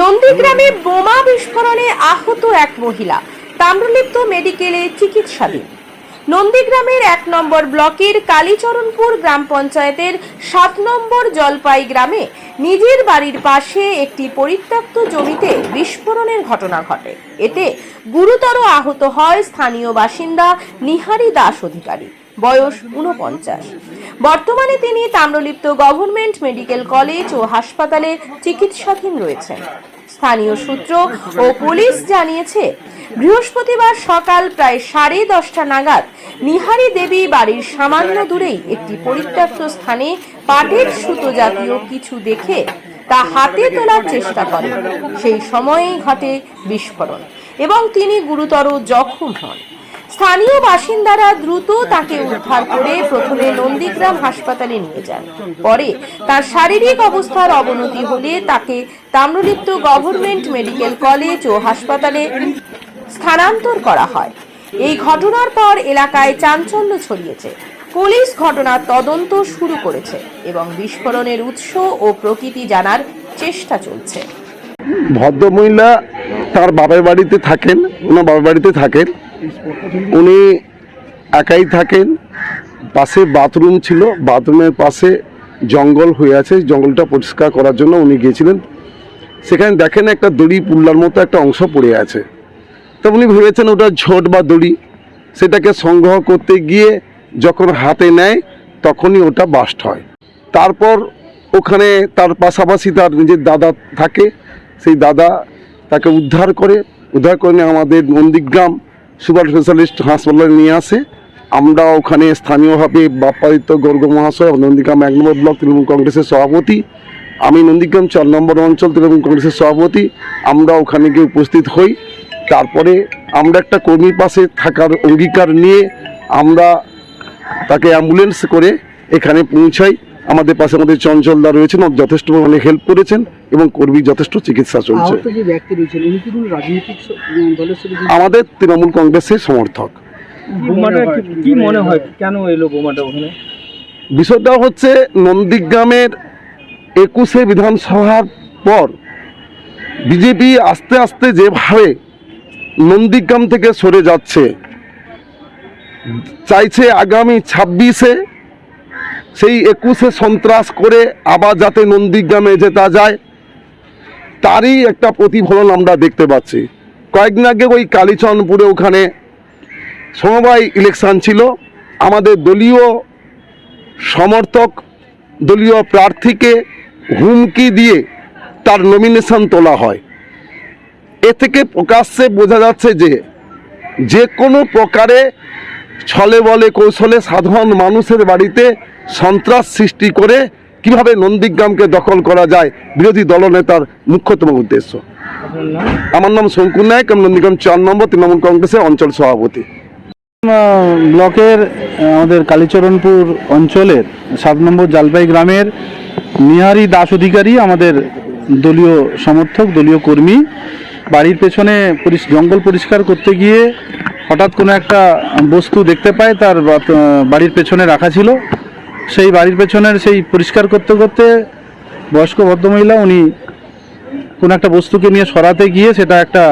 নন্দীগ্রামে বোমা বিস্ফোরণে আহত এক মহিলা। তাম্রলিপ্ত মেডিকেলে চিকিৎসাধীন। নন্দীগ্রামের এক নম্বর ব্লকের কালীচরণপুর গ্রাম পঞ্চায়েতের সাত নম্বর জলপাই গ্রামে নিজের বাড়ির পাশে একটি পরিত্যক্ত জমিতে বিস্ফোরণের ঘটনা ঘটে। এতে গুরুতর আহত হয় স্থানীয় বাসিন্দা নিহারি দাস অধিকারী। বয়স উনপঞ্চাশ বর্তমানে তিনি তাম্রলিপ্ত গভর্নমেন্ট মেডিকেল কলেজ ও হাসপাতালে চিকিৎসাধীন রয়েছেন। স্থানীয় সূত্র ও পুলিশ জানিয়েছে, বৃহস্পতিবার সকাল প্রায় সাড়ে দশটা নাগাদ নিহারি দেবী বাড়ির সামান্য দূরেই একটি পরিত্যক্ত স্থানে পাটের সুতো জাতীয় কিছু দেখে তা হাতে তোলার চেষ্টা করেন। সেই সময়েই ঘটে বিস্ফোরণ এবং তিনি গুরুতর জখম হন। স্থানীয় বাসিন্দারা দ্রুত তাকে উদ্ধার করে প্রথমে নন্দীগ্রাম হাসপাতালে নিয়ে যান। পরে তার শারীরিক অবস্থার অবনতি হলে তাকে তাম্রলিপ্ত গভর্নমেন্ট মেডিকেল কলেজ ও হাসপাতালে স্থানান্তর করা হয়। এই ঘটনার পর এলাকায় চাঞ্চল্য ছড়িয়েছে। পুলিশ ঘটনার তদন্ত শুরু করেছে এবং বিস্ফোরণের উৎস ও প্রকৃতি জানার চেষ্টা চলছে। ভদ্রমহিলা তার বাবার বাড়িতে থাকেন, ওনার বাবার বাড়িতে থাকেন। উনি একাই থাকেন। পাশে বাথরুম ছিল। বাথরুমের পাশে জঙ্গল হয়ে আছে। জঙ্গলটা পরিষ্কার করার জন্য উনি গিয়েছিলেন। সেখানে দেখেন একটা দড়ি পুল্লার মতো একটা অংশ পড়ে আছে। তো উনি ভেবেছেন ওটা ঝোট বা দড়ি। সেটাকে সংগ্রহ করতে গিয়ে যখন হাতে নেয়, তখনই ওটা বাস্ট হয়। তারপর ওখানে তার পাশাপাশি তার নিজের দাদা থাকে। সেই দাদা তাকে উদ্ধার করে। উদ্ধার করে আমাদের নন্দীগ্রাম সুপার স্পেশালিস্ট হাসপাতালে নিয়ে আসে। আমরা ওখানে স্থানীয়ভাবে বাপ্পাদিত্য গর্গ মহাশয় নন্দীগ্রাম এক নম্বর ব্লক তৃণমূল কংগ্রেসের সভাপতি, আমি নন্দীগ্রাম চার নম্বর অঞ্চল তৃণমূল কংগ্রেসের সভাপতি, আমরা ওখানে গিয়ে উপস্থিত হই। তারপরে আমরা একটা কর্মীর পাশে থাকার অঙ্গীকার নিয়ে আমরা তাকে অ্যাম্বুলেন্স করে এখানে পৌঁছাই। আমাদের পাশে আমাদের চঞ্চলদা রয়েছেন যথেষ্ট অনেক হেল্প করেছেন এবং কর্মী যথেষ্ট চিকিৎসা চলছে। আহত যে ব্যক্তি রয়েছেন উনি কি কোনো রাজনৈতিক স- উম, দলের সাথে যুক্ত? আমাদের তৃণমূল কংগ্রেসের সমর্থক। কি- কি মনে হয়? কেন এলো বোমাটা ওখানে? বিষয়টা হচ্ছে নন্দীগ্রামের একুশে বিধানসভার পর বিজেপি আস্তে আস্তে যেভাবে নন্দীগ্রাম থেকে সরে যাচ্ছে চাইছে আগামী ছাব্বিশে সেই একুশে সন্ত্রাস করে আবার যাতে নন্দীগ্রামে যেতা যায়, তারই একটা প্রতিফলন আমরা দেখতে পাচ্ছি। কয়েকদিন আগে ওই কালীচরণপুরে ওখানে সমবায় ইলেকশন ছিল। আমাদের দলীয় সমর্থক, দলীয় প্রার্থীকে হুমকি দিয়ে তার নমিনেশন তোলা হয়। এ থেকে প্রকাশ্যে বোঝা যাচ্ছে যে যে কোনো প্রকারে ছলে বলে কৌশলে সাধারণ মানুষের বাড়িতে সন্ত্রাস সৃষ্টি করে কীভাবে নন্দীগ্রামকে দখল করা যায়, বিরোধী দলনেতার মুখ্যতম উদ্দেশ্য। আমার নাম শঙ্কুর নায়ক, আমি নন্দীগ্রাম চার নম্বর, তৃণমূল কংগ্রেসের অঞ্চল সভাপতি। ব্লকের, আমাদের কালীচরণপুর অঞ্চলের সাত নম্বর জালপাই গ্রামের নিহারি দাস অধিকারী, আমাদের দলীয় সমর্থক, দলীয় কর্মী, বাড়ির পেছনে জঙ্গল পরিষ্কার করতে গিয়ে হঠাৎ কোনো একটা বস্তু দেখতে পায়, তার বাড়ির পেছনে রাখা ছিল। সেই বাড়ির পেছনের সেই পরিষ্কার করতে করতে বয়স্ক ভদ্রমহিলা, উনি কোনো একটা বস্তুকে নিয়ে সরাতে গিয়ে সেটা একটা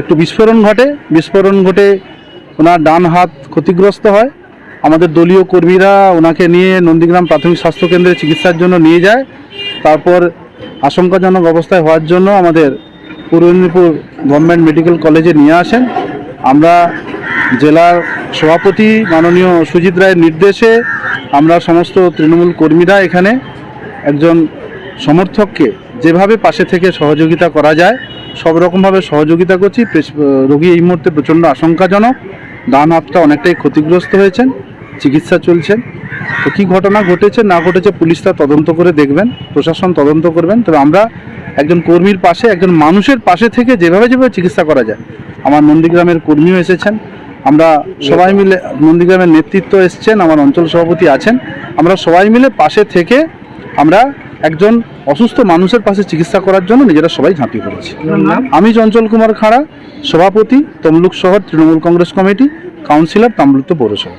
একটু বিস্ফোরণ ঘটে। বিস্ফোরণ ঘটে ওনার ডান হাত ক্ষতিগ্রস্ত হয়। আমাদের দলীয় কর্মীরা ওনাকে নিয়ে নন্দীগ্রাম প্রাথমিক স্বাস্থ্যকেন্দ্রে চিকিৎসার জন্য নিয়ে যায়। তারপর আশঙ্কাজনক অবস্থায় হওয়ার জন্য আমাদের পূর্ব মেদিনীপুর গভর্নমেন্ট মেডিকেল কলেজে নিয়ে আসেন। আমরা জেলার সভাপতি মাননীয় সুজিত রায়ের নির্দেশে আমরা সমস্ত তৃণমূল কর্মীরা এখানে একজন সমর্থককে যেভাবে পাশে থেকে সহযোগিতা করা যায়, সব রকমভাবে সহযোগিতা করছি। রোগী এই মুহূর্তে প্রচণ্ড আশঙ্কাজনক। ডান হাতটা অনেকটাই ক্ষতিগ্রস্ত হয়েছেন, চিকিৎসা চলছেন। তো কী ঘটনা ঘটেছে, না ঘটেছে পুলিশ তা তদন্ত করে দেখবেন, প্রশাসন তদন্ত করবেন। তবে আমরা একজন কর্মীর পাশে, একজন মানুষের পাশে থেকে যেভাবে যেভাবে চিকিৎসা করা যায় আমার নন্দীগ্রামের কর্মীও এসেছেন। আমরা সবাই মিলে নন্দীগ্রামের নেতৃত্ব এসছেন আমার অঞ্চল সভাপতি আছেন। আমরা সবাই মিলে পাশে থেকে আমরা একজন অসুস্থ মানুষের পাশে চিকিৎসা করার জন্য নিজেরা সবাই ঝাঁপিয়ে পড়েছি। আমি চঞ্চল কুমার খাড়া সভাপতি তমলুক শহর তৃণমূল কংগ্রেস কমিটি কাউন্সিলর তামলুক্ত পৌরসভা।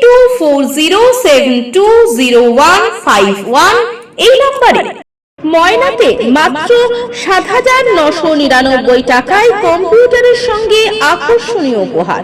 four zero seven two zero one five one এই নম্বরে। ময়নাতে মাত্র সাত হাজার নশো নিরানব্বই টাকায় কম্পিউটারের সঙ্গে আকর্ষণীয় উপহার।